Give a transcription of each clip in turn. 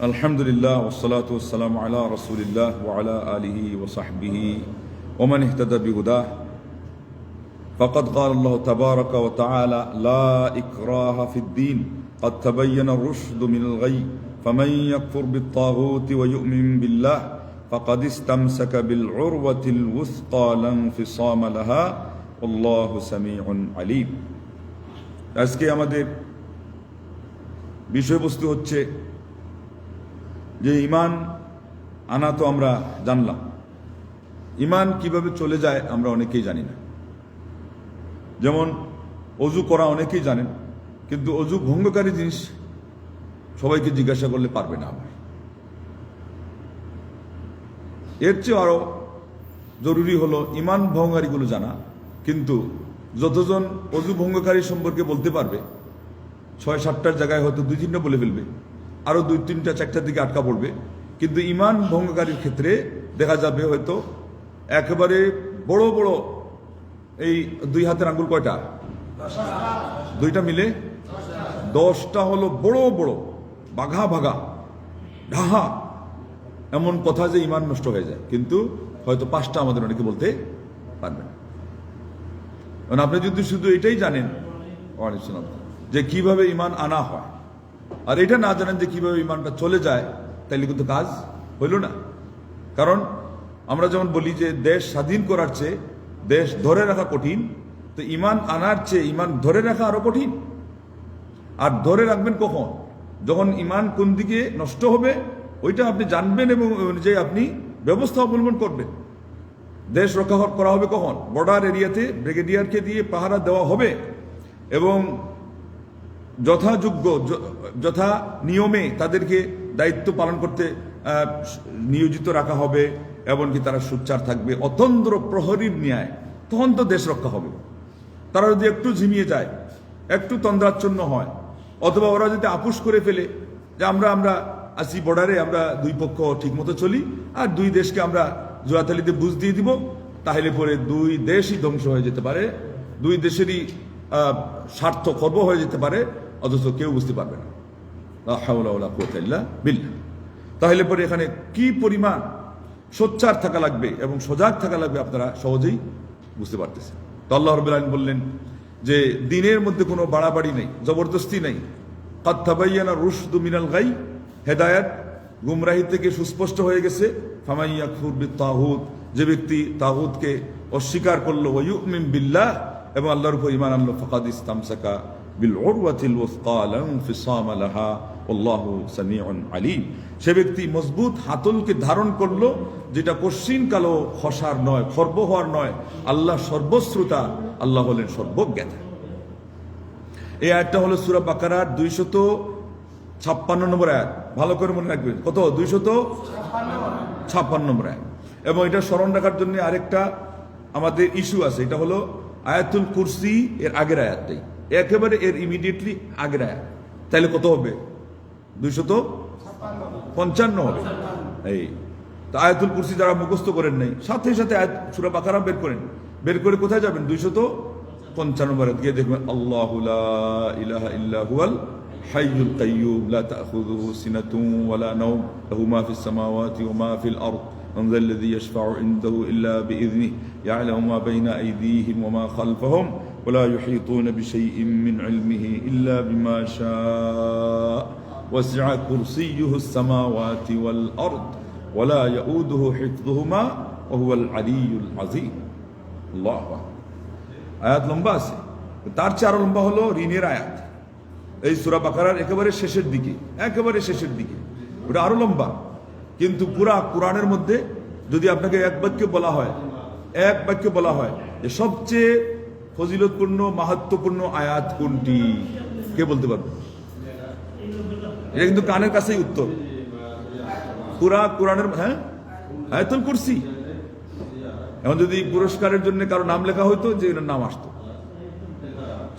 الحمد لله والصلاة والسلام على رسول الله وعلى آله وصحبه ومن اهتدى بهداه فقد قال الله تبارك وتعالى لا إكراه في الدين قد تبين الرشد من الغي فمن يكفر بالطاغوت ويؤمن بالله فقد استمسك بالعروة الوثقى لا انفصام لها والله سميع عليم আজকে আমাদের বিষয়বস্তু হচ্ছে যে ইমান আনা তো আমরা জানলাম। ইমান কীভাবে চলে যায় আমরা অনেকেই জানি না। যেমন অজু করা অনেকেই জানেন, কিন্তু অজু ভঙ্গকারী জিনিস সবাইকে জিজ্ঞাসা করলে পারবে না আবার। এর চেয়ে আরও জরুরি হলো ইমান ভঙ্গারীগুলো জানা, কিন্তু যতজন অজু ভঙ্গকারী সম্পর্কে বলতে পারবে, ছয় সাতটার জায়গায় হয়তো দুই তিনটা বলে ফেলবে। আরও দুই, তিনটা চারটার দিকে আটকা পড়বে। কিন্তু ইমান ভঙ্গকারীর ক্ষেত্রে দেখা যাবে হয়তো একেবারে বড় বড় এই দুই হাতের আঙ্গুল কয়টা? দুইটা মিলে? দশটা হলো বড় বড় বাঘা ভাগা, ঢাহা। এমন কথা যে ইমান নষ্ট হয়ে যায়। কিন্তু হয়তো পাঁচটা আমাদের অনেকে বলতে পারবেন কারণ আপনি যদি শুধু এটাই জানেন যে কীভাবে ইমান আনা হয় আর এটা না জানেন যে কীভাবে ইমানটা চলে যায় তাহলে কিন্তু কাজ হইল না। কারণ আমরা যেমন বলি যে দেশ স্বাধীন করার চেয়ে দেশ ধরে রাখা কঠিন, তো ইমান আনার চেয়ে ইমান ধরে রাখা আরও কঠিন। আর ধরে রাখবেন কখন? যখন ইমান কোন দিকে নষ্ট হবে, ওইটা আপনি জানবেন এবং অনুযায়ী আপনি ব্যবস্থা অবলম্বন করবেন। দেশ রক্ষা করা হবে কখন? বর্ডার এরিয়াতে ব্রিগেডিয়ারকে দিয়ে পাহারা দেওয়া হবে এবং যথাযোগ্য যথা নিয়মে তাদেরকে দায়িত্ব পালন করতে নিয়োজিত রাখা হবে, এমনকি তারা সুচ্চার থাকবে। অতন্দ্র প্রহরীর ন্যায় তখন তো দেশ রক্ষা হবে। তারা যদি একটু ঝিমিয়ে যায়, একটু তন্দ্রাচ্ছন্ন হয়, অথবা ওরা যদি আপুস করে ফেলে, যে আমরা আমরা আসি বর্ডারে আমরা দুই পক্ষ ঠিকমতো চলি, আর দুই দেশকে আমরা জোয়াতালিতে বুঝ দিয়ে দিব, তাহলে পরে দুই দেশই ধ্বংস হয়ে যেতে পারে, দুই দেশেরই স্বার্থ খর্ব হয়ে যেতে পারে অথচ কেউ বুঝতে পারবে না। লা হাওলা ওয়ালা কুওয়াতা তাহলে পরে এখানে কি পরিমাণ সোচ্চার থাকা লাগবে এবং সজাগ থাকা লাগবে আপনারা সহজেই বুঝতে পারতেছেন। তো আল্লাহ রবিল বললেন যে, দিনের মধ্যে কোনো বাড়াবাড়ি নেই, জবরদস্তি নেই। কাত্তাবাইয়ানা রুশদু মিনাল গাই, হেদায়াত গুমরাহি থেকে সুস্পষ্ট হয়ে গেছে। ফামাইয়া খুরবি তাহুদ যে ব্যক্তি তাহুদকে অস্বীকার করল ওয়ুমিন বিল্লাহ, এবং আল্লাহর ইমান আনলো, ফাকাদ ইস্তামসাকা আল্লাহু আলিম। সে ব্যক্তি মজবুত হাতলকে ধারণ করল, যেটা কশ্চিন কালো খসার নয়, খর্ব হওয়ার নয়। আল্লাহ সর্বশ্রোতা, আল্লাহ হলেন সর্বজ্ঞাতা। এই আয়াতটা হলো সুরা বাকারার দুইশত ছাপ্পান্ন নম্বর আয়াত। ভালো করে মনে রাখবেন। কত? দুইশত ছাপ্পান্ন নম্বর আয়াত। এবং এটা স্মরণ রাখার জন্য আরেকটা আমাদের ইস্যু আছে। এটা হলো আয়াতুল কুরসি এর আগের আয়াতটাই। একেবারে এর ইমিডিয়েটলি আগের আয়াত তাহলে কত হবে দুইশত পঞ্চান্ন হবে এই তো আয়াতুল কুরসি যারা মুখস্থ করেন নাই সাথে সাথে আয়াত সুরা বাকারা বের করেন বের করে কোথায় যাবেন দুইশত পঞ্চান্ন বার গিয়ে দেখবেন আল্লাহ ইলাহা ইল্লা হুয়াল হাইয়ুল কাইয়ুম লা তাখুযুহু সিনাতুন ওয়ালা নাওম লাহু মা ফিস সামাওয়াতি ওয়া মা ফিল আরদ من ذا الذي يشفع عنده إلا بإذنه يعلم ما بين أيديهم وما خلفهم ولا يحيطون بشيء من علمه إلا بما شاء وسع كرسيه السماوات والأرض ولا يؤوده حفظهما وهو العلي العظيم الله أكبر আয়াত লম্বা আছে তার চেয়ে আরো লম্বা হলো ঋণের আয়াত এই সুরা বাকারার একেবারে শেষের দিকে একেবারে শেষের দিকে ওটা আরো লম্বা কিন্তু পুরা কোরআনের মধ্যে যদি আপনাকে এক বাক্যে বলা হয় এক বাক্যে বলা হয় যে সবচেয়ে ফজিলতপূর্ণ মাহাত্মপূর্ণ আয়াত কোনটি? কে বলতে পারবে? এটা কিন্তু কানের কাছেই উত্তর। পুরা কোরআনের হ্যাঁ? আয়াতুল কুরসি। এখন যদি পুরস্কারের জন্য কারও নাম লেখা হইতো, যে নাম আসতো।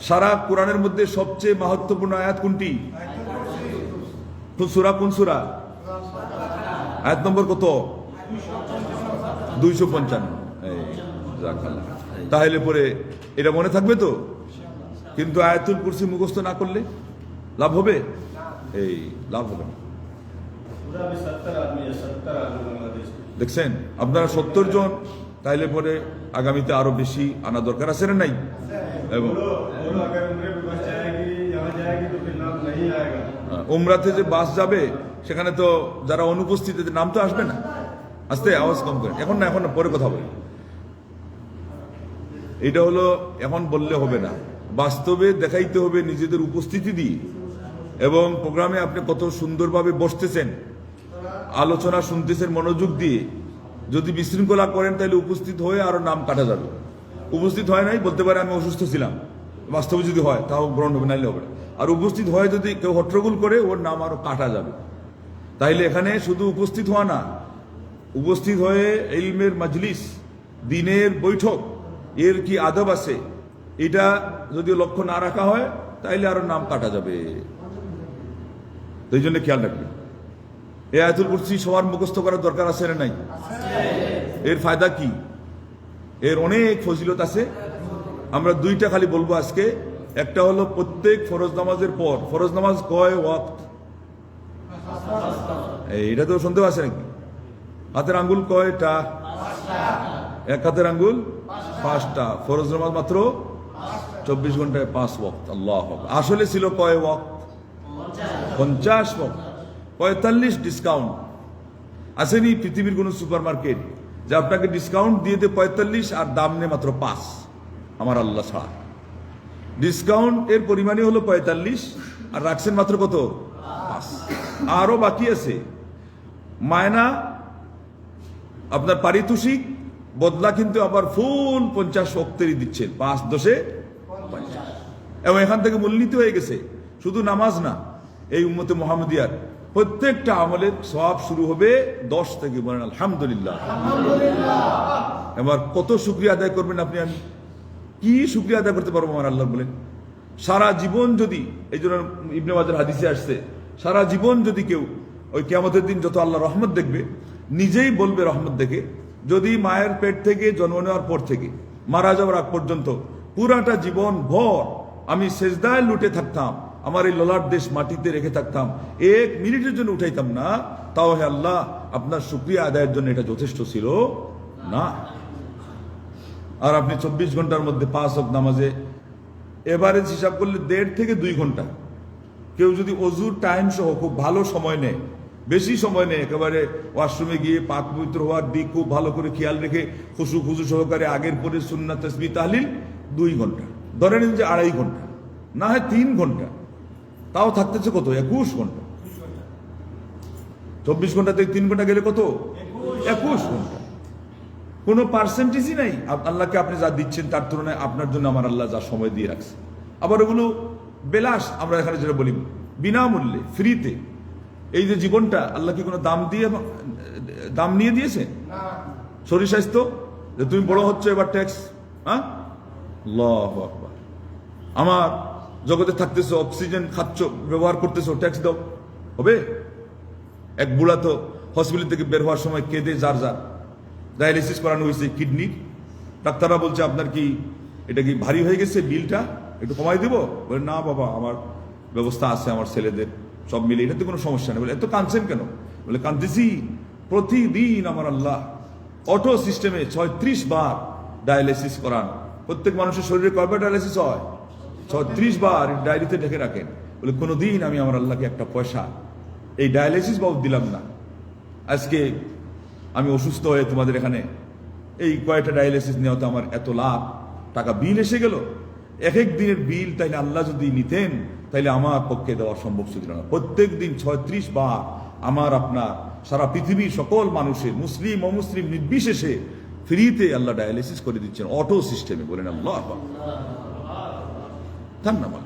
সারা কোরআনের মধ্যে সবচেয়ে মাহাত্মপূর্ণ আয়াত কোনটি? কোন সুরা কোন সুরা? আয়াত নম্বর কত? দুইশো পঞ্চান্ন। তাহলে পরে এটা মনে থাকবে তো? কিন্তু আয়াতুল কুরসি মুখস্থ না করলে লাভ হবে? এই, লাভ হবে না। দেখছেন? আপনারা সত্তর জন, তাইলে পরে আগামীতে আরও বেশি আনা দরকার আছে না নাই? এবং হ্যাঁ, উমরাতে যে বাস যাবে, সেখানে তো যারা অনুপস্থিত নাম তো আসবে না? আসতে, আওয়াজ কম করে। এখন না, এখন পরে কথা বলি। এটা হলো এখন বললে হবে না। বাস্তবে দেখাইতে হবে নিজেদের উপস্থিতি দিয়ে। এবং প্রোগ্রামে আপনি কত সুন্দরভাবে বসতেছেন, আলোচনা শুনতেছেন, মনোযোগ দিয়ে। যদি বিশৃঙ্খলা করেন, তাহলে উপস্থিত হয়ে আরও নাম কাটা যাবে। উপস্থিত হয় নাই, বলতে পারে আমি অসুস্থ ছিলাম। বাস্তবে যদি হয়, তাও গ্রহণ হবে, নাইলে হবে আর উপস্থিত হয় যদি কেউ হট্টগোল করে, ওর নাম আরও কাটা যাবে। তাইলে এখানে শুধু উপস্থিত হওয়া না, উপস্থিত হয়ে ইলমের মাজলিস, দিনের বৈঠক এর কি আদব আছে? এটা যদি লক্ষ্য না রাখা হয়, তাইলে আরও নাম কাটা যাবে। এই জন্য খেয়াল রাখবেন এ আয়াতুল কুরসি সবার মুখস্থ করার দরকার আছে না নাই? এর ফায়দা কি? এর অনেক ফজিলত আছে। আমরা দুইটা খালি বলব আজকে। একটা হলো প্রত্যেক ফরজ নামাজের পর। ফরজ নামাজ কয় ওয়াক্ত? এটা তো শুনতে পাচ্ছে নাকি? হাতের আঙ্গুল কয়টা? এক হাতের আঙ্গুল পাঁচটা। ফরজ নামাজ মাত্র চব্বিশ ঘন্টায় পাঁচ ওয়াক্ত। আল্লাহ। আসলে ছিল কয় ওয়াক্ত? পঞ্চাশ ওয়াক্ত। পঁয়তাল্লিশ ডিসকাউন্ট আসেনি পৃথিবীর কোন সুপার মার্কেট যে আপনাকে ডিসকাউন্ট দিয়ে দে পঁয়তাল্লিশ আর দাম নেই মাত্র পাঁচ। আমার আল্লাহ ছাড়। ডিসকাউন্ট এর পরিমাণই হলো পঁয়তাল্লিশ আর রাখছেন মাত্র কত? পাঁচ। আরও বাকি আছে। মায়না, আপনার পারিতোষিক বদলা কিন্তু আবার ফুল পঞ্চাশ অক্তেরই দিচ্ছেন পাঁচ দশে পঞ্চাশ। এবং এখান থেকে মূলনীতি হয়ে গেছে শুধু নামাজ না এই উম্মতে মোহাম্মদিয়ার প্রত্যেকটা আমলের সব শুরু হবে দশ থেকে বলেন আলহামদুলিল্লাহ। এবার কত শুক্রিয়া আদায় করবেন আপনি? আমি কি শুক্রিয়া আদায় করতে পারব আমার আল্লাহ বলেন সারা জীবন যদি এই জন্য ইবনে বাজার হাদিসে আসছে সারা জীবন যদি কেউ ওই কেমতের দিন যত আল্লাহ রহমত দেখবে নিজেই বলবে রহমত দেখে যদি মায়ের পেট থেকে জন্ম নেওয়ার পর থেকে মারা যাওয়ার আগ পর্যন্ত পুরাটা জীবন ভর আমি সেজদায় লুটে থাকতাম, আমার এই ললাট দেশ মাটিতে রেখে থাকতাম, এক মিনিটের জন্য উঠাইতাম না, তাও হে আল্লাহ, আপনার শুক্রিয়া আদায়ের জন্য এটা যথেষ্ট ছিল? না। আর আপনি চব্বিশ ঘণ্টার মধ্যে পাঁচ অব নামাজে এভারেজ হিসাব করলে দেড় থেকে দুই ঘণ্টা। কেউ যদি অজুর টাইম সহ খুব ভালো সময় নেয় বেশি সময় নেই, একেবারে ওয়াশরুমে গিয়ে পাক পবিত্র হওয়ার দিক খুব ভালো করে খেয়াল রেখে খুশু খুশু সহকারে আগের পরে সুন্না তসবি তাহলিল দুই ঘণ্টা, ধরে নিন যে আড়াই ঘণ্টা, না হয় তিন ঘণ্টা, তাও থাকতেছে কত? একুশ ঘণ্টা। চব্বিশ ঘণ্টা থেকে তিন ঘণ্টা গেলে কত? একুশ ঘণ্টা। কোনো পার্সেন্টেজই নাই। আল্লাহকে আপনি যা দিচ্ছেন তার তুলনায় আপনার জন্য আমার আল্লাহ যা সময় দিয়ে রাখছে। আবার ওগুলো বেলাস আমরা এখানে যেটা বলি, বিনামূল্যে ফ্রিতে এই যে জীবনটা আল্লাহ কি কোনো দাম দিয়ে দাম নিয়ে দিয়েছে? শরীর স্বাস্থ্য? যে তুমি বড় হচ্ছ এবার ট্যাক্স হ্যাঁ? আকবার। আমার জগতে থাকতেছো অক্সিজেন খাচ্ছ ব্যবহার করতেছো ট্যাক্স দাও। হবে? এক বুড়া তো হসপিটাল থেকে বের হওয়ার সময় কেঁদে যার যার। ডায়ালিসিস করানো হয়েছে কিডনির ডাক্তাররা বলছে আপনার কি এটা কি ভারী হয়ে গেছে বিলটা একটু কমাই দিব? বলে না বাবা আমার ব্যবস্থা আছে আমার ছেলেদের। সব মিলে, এটাতে কোনো সমস্যা নেই। বলে, এত কাঁদছেন কেন? বলে, কাঁদতেছি প্রতিদিন আমার আল্লাহ অটো সিস্টেমে ছয়ত্রিশ বার ডায়ালিসিস করান। প্রত্যেক মানুষের শরীরে কয়বার ডায়ালিসিস হয়? ছত্রিশ বার ডায়েরিতে ঢেকে রাখেন। বলে, কোনোদিন আমি আমার আল্লাহকে একটা পয়সা এই ডায়ালিসিস বাবদ দিলাম না। আজকে আমি অসুস্থ হয়ে তোমাদের এখানে এই কয়েকটা ডায়ালিসিস নেওয়াতে আমার এত লাভ? টাকা বিল এসে গেল। এক এক দিনের বিল তাইলে আল্লাহ যদি নিতেন, তাইলে আমার পক্ষে দেওয়া সম্ভব ছিল না। প্রত্যেক দিন ছয়ত্রিশ বার আমার আপনার সারা পৃথিবীর সকল মানুষের, মুসলিম, অমুসলিম, নির্বিশেষে ফ্রিতে আল্লাহ ডায়ালিসিস করে দিচ্ছেন, অটো সিস্টেমে। বলেন আল্লাহ। ধন্যবাদ।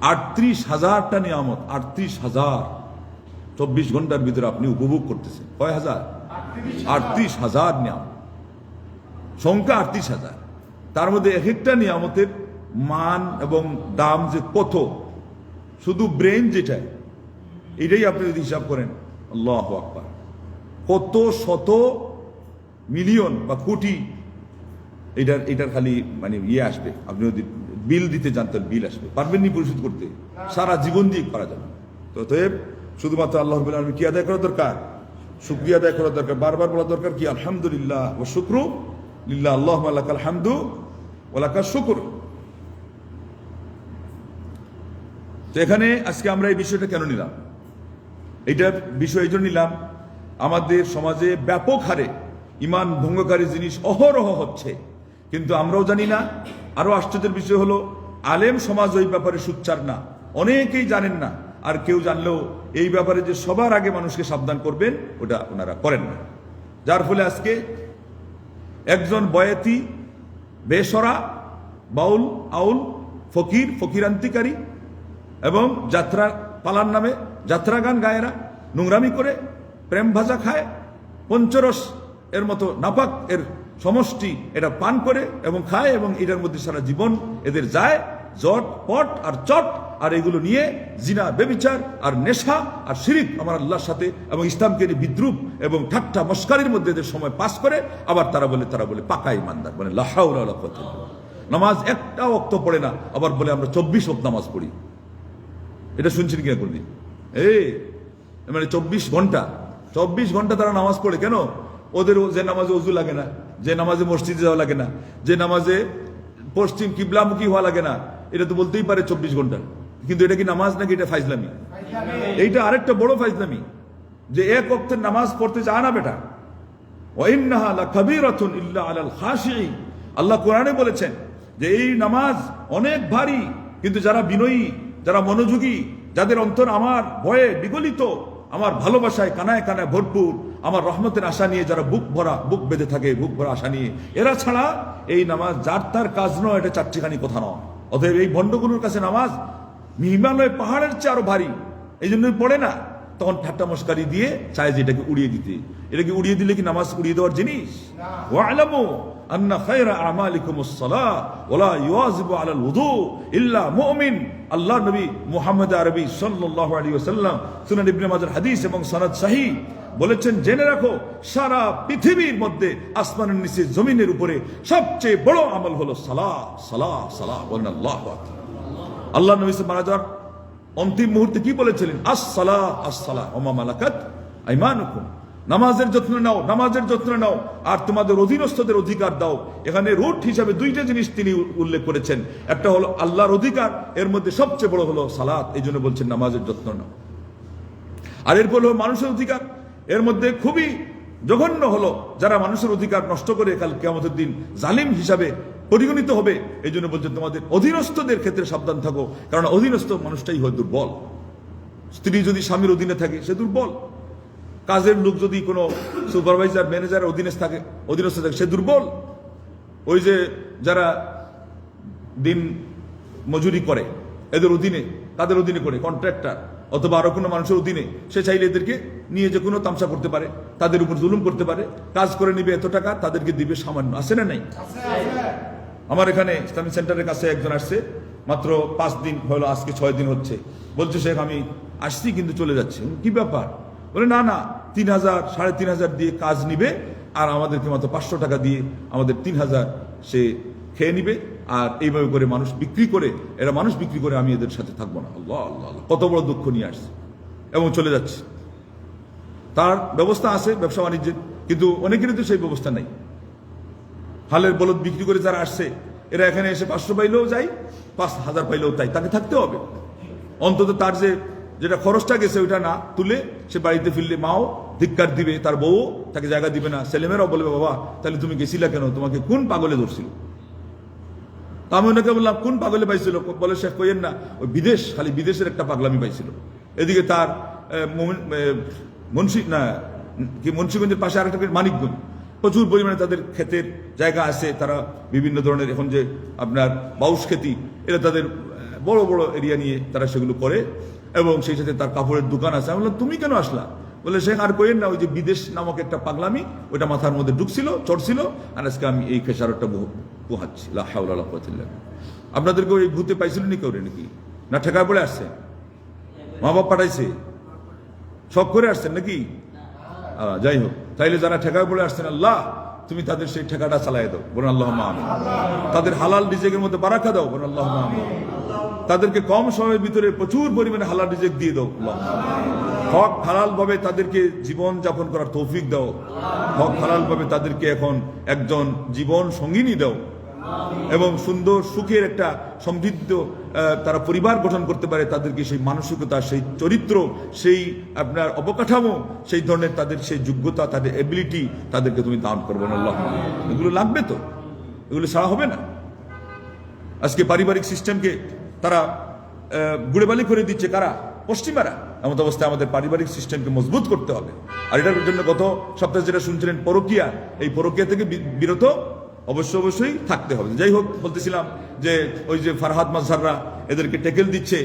আটত্রিশ হাজারটা নিয়ামত, আটত্রিশ হাজার। চব্বিশ ঘণ্টার ভিতরে আপনি উপভোগ করতেছেন। কয় হাজার? আটত্রিশ হাজার নিয়ামত। সংখ্যা আটত্রিশ হাজার। তার মধ্যে এক একটা নিয়ামতের মান এবং দাম যে কত, শুধু ব্রেন যেটা এটাই আপনি যদি হিসাব করেন, আল্লাহ আকবার। কত শত মিলিয়ন বা কোটি, এটার এটার খালি মানে ইয়ে আসবে। আপনি যদি বিল দিতে জানতেন বিল আসবে। পারবেন নি পরিশোধ করতে, সারা জীবন দিয়ে করা যাবে। তো অতএব, শুধুমাত্র আল্লাহ আলমী কি আদায় করা দরকার? শুক্রিয়া আদায় করা দরকার, বারবার বলা দরকার কি? আলহামদুলিল্লাহ ও শুক্রু লিল্লাহ আল্লাহ আল্লাহ হামদু ওলাকা শুকুর। তো এখানে আজকে আমরা এই বিষয়টা কেন নিলাম? এটা বিষয় এই জন্য নিলাম, আমাদের সমাজে ব্যাপক হারে ইমান ভঙ্গকারী জিনিস অহরহ হচ্ছে। কিন্তু আমরাও জানি না আরও আশ্চর্যের বিষয় হলো, আলেম সমাজ ওই ব্যাপারে সুচ্চার না। অনেকেই জানেন না, আর কেউ জানলেও এই ব্যাপারে যে সবার আগে মানুষকে সাবধান করবেন, ওটা ওনারা করেন না। যার ফলে আজকে একজন বয়াতি, বেসরা, বাউল, আউল, ফকির, ফকিরান্তিকারী এবং যাত্রা, পালার নামে যাত্রা গান গায়েরা, নোংরামি করে, প্রেম ভাজা খায়, পঞ্চরস এর মতো নাপাক এর সমষ্টি এটা পান করে এবং খায় এবং এটার মধ্যে সারা জীবন এদের যায়, জট, পট আর চট আর এগুলো নিয়ে জিনা, বেবিচার আর নেশা আর শিরিক আমার আল্লাহর সাথে এবং ইসলামকে নিয়ে বিদ্রুপ এবং ঠাট্টা মস্কারির মধ্যে এদের সময় পাস করে। আবার তারা বলে তারা বলে, পাকা ইমানদার। মানে লাহাউলা নামাজ একটা অক্ত পড়ে না, আবার বলে, আমরা চব্বিশ অক্ত নামাজ পড়ি। এটা শুনছেন কিনা কোনদিন? এই মানে চব্বিশ ঘণ্টা। চব্বিশ ঘণ্টা তারা নামাজ পড়ে কেন? ওদের যে নামাজে অজু লাগে না, যে নামাজে মসজিদে যাওয়া লাগে না, যে নামাজে পশ্চিম কিবলামুখী হওয়া লাগে না, এটা তো বলতেই পারে চব্বিশ ঘণ্টা কিন্তু এটা কি নামাজ নাকি এটা ফাইজলামি? এইটা আরেকটা বড় ফাইজলামি, যে এক অক্তের নামাজ পড়তে চায় না বেটা। আল্লাহ কোরআনে বলেছেন যে এই নামাজ অনেক ভারী, কিন্তু যারা বিনয়ী, যারা মনোযোগী, যাদের অন্তর আমার ভয়ে বিগলিত, আমার ভালোবাসায় কানায় কানায় ভরপুর, আমার রহমতের আশা নিয়ে যারা বুক ভরা, বুক বেঁধে থাকে, বুক ভরা আশা নিয়ে, এরা ছাড়া এই নামাজ যার তার কাজ নয়, এটা চারটিখানি কথা নয়। অতএব এই ভণ্ডগুলোর কাছে নামাজ হিমালয় পাহাড়ের চেয়ে আরও ভারী। এই জন্যই পড়ে না। তখন ঠাট্টা মস্কারি দিয়ে চায় যে এটাকে উড়িয়ে দিতে। এটাকে উড়িয়ে দিলে কি নামাজ উড়িয়ে দেওয়ার জিনিস? ওয়ালামু আন্না খায়রা আমালিকুমুস সালাহ ওয়ালা ইউয়াজিবু আলাল উযু ইল্লা মুমিন। আল্লাহ নবী মুহাম্মদ আরবি সাল্লাল্লাহু আলাইহি ওয়াসাল্লাম সুনান ইবনে মাজার হাদিস এবং সনদ বলেছেন জেনে রাখো সারা পৃথিবীর মধ্যে আসমানের নিচে জমিনের উপরে সবচেয়ে বড় আমল হলো সালাহ। সালাহ সালাহ বলেন আল্লাহু আকবার। আল্লাহ নবী আলাইহি ওয়াসাল্লাম অন্তিম মুহূর্তে কি বলেছিলেন? আসসালা আসসালা। ওমা মালাকাত আইমানুকুম। নামাজের যত্ন নাও, নামাজের যত্ন নাও। আর তোমাদের অধীনস্থদের অধিকার দাও। এখানে রুট হিসাবে দুইটা জিনিস তিনি উল্লেখ করেছেন। একটা হলো আল্লাহর অধিকার, এর মধ্যে সবচেয়ে বড় হলো সালাত। এই জন্য বলছেন নামাজের যত্ন নাও। আর এরপর হলো মানুষের অধিকার, এর মধ্যে খুবই জঘন্য হলো যারা মানুষের অধিকার নষ্ট করে কাল কেমতের দিন জালিম হিসাবে পরিগণিত হবে। এই জন্য বলছে, তোমাদের অধীনস্থদের ক্ষেত্রে সাবধান থাকো, কারণ অধীনস্থ মানুষটাই হয় দুর্বল। স্ত্রী যদি স্বামীর অধীনে থাকে, সে দুর্বল। কাজের লোক যদি কোনো সুপারভাইজার ম্যানেজার অধীনে থাকে, অধীনস্থ থাকে, সে দুর্বল। ওই যে যারা দিন মজুরি করে, এদের অধীনে, তাদের অধীনে করে কন্ট্রাক্টর অথবা আরও কোনো মানুষের অধীনে, সে চাইলে এদেরকে নিয়ে যে কোনো তামসা করতে পারে, তাদের উপর জুলুম করতে পারে, কাজ করে নিবে এত টাকা, তাদেরকে দিবে সামান্য। আছে না নাই? আমার এখানে ইসলামী সেন্টারের কাছে একজন আসছে, মাত্র পাঁচ দিন হলো, আজকে ছয় দিন হচ্ছে। বলছে, শেখ, আমি আসছি কিন্তু চলে যাচ্ছি। কি ব্যাপার? বলে, না না, তিন হাজার, সাড়ে তিন হাজার দিয়ে কাজ নিবে আর আমাদেরকে মাত্র পাঁচশো টাকা দিয়ে আমাদের তিন হাজার সে খেয়ে নিবে আর এইভাবে করে মানুষ বিক্রি করে, এরা মানুষ বিক্রি করে আমি এদের সাথে থাকব না। আল্লাহ আল্লাহ, কত বড় দুঃখ নিয়ে আসছে এবং চলে যাচ্ছে। তার ব্যবস্থা আছে, ব্যবসা বাণিজ্যের, কিন্তু অনেকেরই তো সেই ব্যবস্থা নেই। হালের বলদ বিক্রি করে যারা আসছে, এরা এখানে এসে পাঁচশো পাইলেও যাই পাঁচ হাজার পাইলেও তাই। তাকে থাকতে হবে। অন্তত তার যে, যেটা খরচটা গেছে ওইটা না তুলে সে বাড়িতে ফিরলে মাও ধিক্কার দিবে, তার বউ তাকে জায়গা দিবে না। ছেলেমেয়েরাও বলবে, বাবা, তাহলে তুমি গেছিলা কেন? তোমাকে কোন পাগলে ধরছিল? তা আমি ওনাকে বললাম, কোন পাগলে পাইছিল? বলে শেখ কইয়েন না, ওই বিদেশ, খালি বিদেশের একটা পাগলামি পাইছিল। এদিকে তার মুন্সি, না, কি মুন্সিগঞ্জের পাশে আরেকটা মানিকগঞ্জ। প্রচুর পরিমাণে তাদের ক্ষেতের জায়গা আছে তারা বিভিন্ন ধরনের এখন যে আপনার বাউস খেতি এটা তাদের বড় বড় এরিয়া নিয়ে তারা সেগুলো করে এবং সেই সাথে তার কাপড়ের দোকান আছে। আমি বললাম তুমি কেন আসলা? বলে শেখ আর কইেন না ওই যে বিদেশ নামক একটা পাগলামি ওটা মাথার মধ্যে ঢুকছিল চড়ছিল আর আজকে আমি এই খেসারতটা পোহাচ্ছি। লা হাওলা ওয়ালা কুওয়াতা ইল্লা আপনাদেরকে ওই ভূতে পাইছিল নি কেউ নাকি? না ঠেকায় পড়ে আসছে? মা বাপ পাঠাইছে? সব করে আসছেন নাকি? যাই হোক। তাইলে যারা ঠেকায় পড়ে আসছেন, আল্লাহ, তুমি তাদের সেই ঠেকাটা চালাই দাও। বোন আল্লাহ তাদের হালাল ডিজেকের মধ্যে বারাকা দাও। বোন আল্লাহ তাদেরকে কম সময়ের ভিতরে প্রচুর পরিমাণে হালাল ডিজেক দিয়ে দাও। হক হালাল ভাবে তাদেরকে জীবন যাপন করার তৌফিক দাও। হক হালাল ভাবে তাদেরকে এখন একজন জীবন সঙ্গিনী দাও। এবং সুন্দর সুখের একটা সমৃদ্ধ তারা পরিবার গঠন করতে পারে, তাদেরকে সেই মানসিকতা, সেই চরিত্র, সেই আপনার অবকাঠামো, সেই ধরনের তাদের সেই যোগ্যতা, তাদের এবিলিটি তাদেরকে তুমি দান করব না, আল্লাহ। এগুলো লাগবে তো? এগুলো ছাড়া হবে না? আজকে পারিবারিক সিস্টেমকে তারা গুড়েবালি করে দিচ্ছে কারা? পশ্চিমারা। এমন অবস্থায় আমাদের পারিবারিক সিস্টেমকে মজবুত করতে হবে। আর এটার জন্য গত সপ্তাহে যেটা শুনছিলেন পরকিয়া, এই পরকিয়া থেকে বিরত অবশ্যই অবশ্যই থাকতে হবে। যাই হোক, বলতেছিলাম যে ওই যে ফারহাদ মাজহাররা এদেরকে টেকেল দিচ্ছে,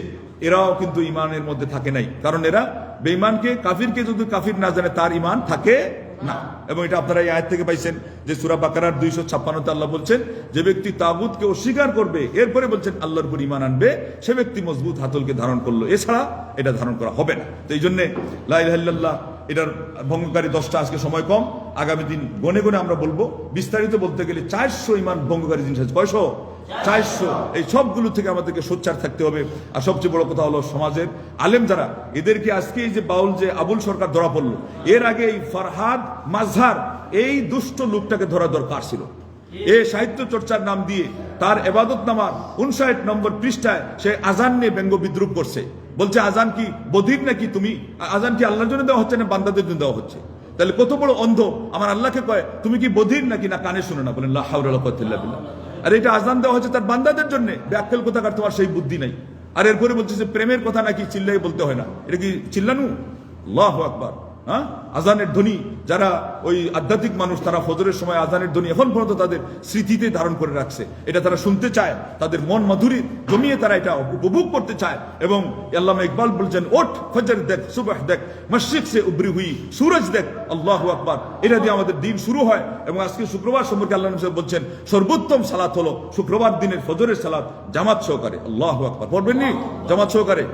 এরাও কিন্তু ইমানের মধ্যে থাকে নাই। কারণ এরা বেঈমানকে, কাফিরকে যদি কাফির না জানে, তার ইমান থাকে না। এবং এটা আপনারা এই আয়াত থেকে পাইছেন যে সুরা বাকারার দুইশো ছাপ্পান্নতে আল্লাহ বলছেন, যে ব্যক্তি তাগুতকে অস্বীকার করবে, এরপরে বলছেন, আল্লাহর উপর ইমান আনবে, সে ব্যক্তি মজবুত হাতলকে ধারণ করল। এছাড়া এটা ধারণ করা হবে না। তো এই জন্যে লাইল্লাহ এটার ভঙ্গকারী দশটা, আজকে সময় কম। আগামী দিন গনে গনে আমরা বলব, বিস্তারিত বলতে গেলে চারশো ইমান ভঙ্গকারী জিনিস আছে। কয়শো? চারশো। এই সবগুলো থেকে আমাদেরকে সোচ্চার থাকতে হবে। আর সবচেয়ে বড় কথা হলো সমাজের আলেম যারা, এদেরকে আজকে এই যে বাউল যে আবুল সরকার ধরা পড়ল, এর আগে এই ফারহাদ মাঝহার, এই দুষ্ট লোকটাকে ধরা দরকার ছিল। এ সাহিত্য চর্চার নাম দিয়ে তার এবাদত নামার উনষাট নম্বর পৃষ্ঠায় সে আজান নিয়ে ব্যঙ্গ বিদ্রুপ করছে। বলছে, আজান কি বধির নাকি তুমি? আজান কি আল্লাহর জন্য দেওয়া হচ্ছে না বান্দাদের জন্য দেওয়া হচ্ছে? তাহলে কত বড় অন্ধ। আমার আল্লাহকে কয়, তুমি কি বধির নাকি? না, কানে শুনে না। বলেন। আর এটা আজান দেওয়া হচ্ছে তার বান্দাদের জন্য। ব্যাককেল কোথাকার তোমার সেই বুদ্ধি নাই। আর এরপরে বলছে যে, প্রেমের কথা নাকি চিল্লাই বলতে হয় না। এটা কি চিল্লানু? আল্লাহ আকবার। হ্যাঁ? আজানের ধ্বনি, যারা ওই আধ্যাত্মিক মানুষ, তারা ফজরের সময় আজানের ধ্বনি এখন পর্যন্ত তাদের স্মৃতিতে ধারণ করে রাখছে। এটা তারা শুনতে চায়, তাদের মন মাধুরী জমিয়ে তারা এটা উপভোগ করতে চায়। এবং আল্লামা ইকবাল বলছেন, ওঠ, ফজর দেখ, সুবাহ দেখ, মসজিদ সে উবরি হুই, সুরজ দেখ, আল্লাহ আকবার। এটা দিয়ে আমাদের দিন শুরু হয়। এবং আজকে শুক্রবার সম্পর্কে আল্লাহ বলছেন, সর্বোত্তম সালাত হলো শুক্রবার দিনের ফজরের সালাত জামাত সহকারে। আল্লাহ আকবার। পড়বেন নি? জামাত সহকারে?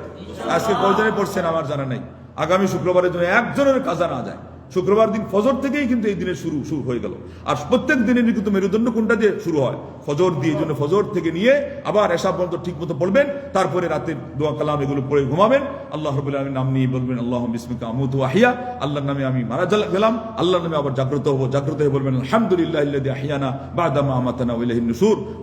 আজকে কয়জনে পড়ছেন আমার জানা নাই। আগামী শুক্রবারের জন্য একজনের কাজা না যায়। শুক্রবার দিন ফজর থেকেই কিন্তু এই দিনের শুরু শুরু হয়ে গেল। আর প্রত্যেক দিনের কিন্তু মেরুদণ্ড কোনটা দিয়ে শুরু হয়? ফজর দিয়ে জন্য ফজর থেকে নিয়ে আবার এসা পর্যন্ত ঠিক মতো পড়বেন, তারপরে রাতের দোয়া কালাম এগুলো পড়ে ঘুমাবেন। আল্লাহ রবুল্লাহ আমি নাম নিয়ে বলবেন আল্লাহ বিসমিকা আমুতু আহিয়া। আল্লাহর নামে আমি মারা গেলাম। আল্লাহর নামে আবার জাগ্রত হব জাগ্রত হয়ে বলবেন, আলহামদুলিল্লাহ ইল্লাযী আহিয়ানা বাদামা আমাতানা ওয়া ইলাইহিন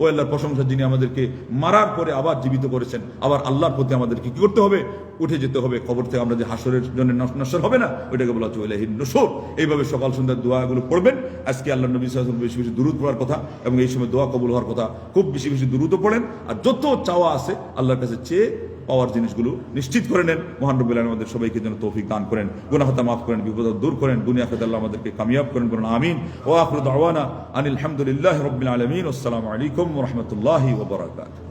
ও আল্লাহর প্রশংসা যিনি আমাদেরকে মারার পরে আবার জীবিত করেছেন, আবার আল্লাহর প্রতি আমাদেরকে কি করতে হবে? উঠে যেতে হবে। কবর থেকে আমরা যে হাসরের জন্য নশ্বর হবে না, ওইটাকে বলা হচ্ছে ইলাইহিন নুশুর এইভাবে সকাল সন্ধ্যার দোয়াগুলো পড়বেন। আজকে আল্লাহ নবী ওয়াসাল্লাম বেশি বেশি দুরূদ পড়ার কথা এবং এই সময় দোয়া কবুল হওয়ার কথা খুব বেশি বেশি দুরূদও পড়েন। আর যত চাওয়া আছে আল্লাহর কাছে চেয়ে পাওয়ার জিনিসগুলো নিশ্চিত করে নেন। মহান আমাদের সবাইকে যেন তৌফিক দান করেন, গুনাহ খাতা মাফ করেন, বিপদ দূর করেন, দুনিয়া খাতে আল্লাহ আমাদেরকে কামিয়াব করেন করুন আমিন। ও আখিরু দাওয়ানা আনিল হামদুলিল্লাহি রাব্বিল আলামিন। আসসালামু আলাইকুম রাহমাতুল্লাহি ওয়া বারাকাতুহু।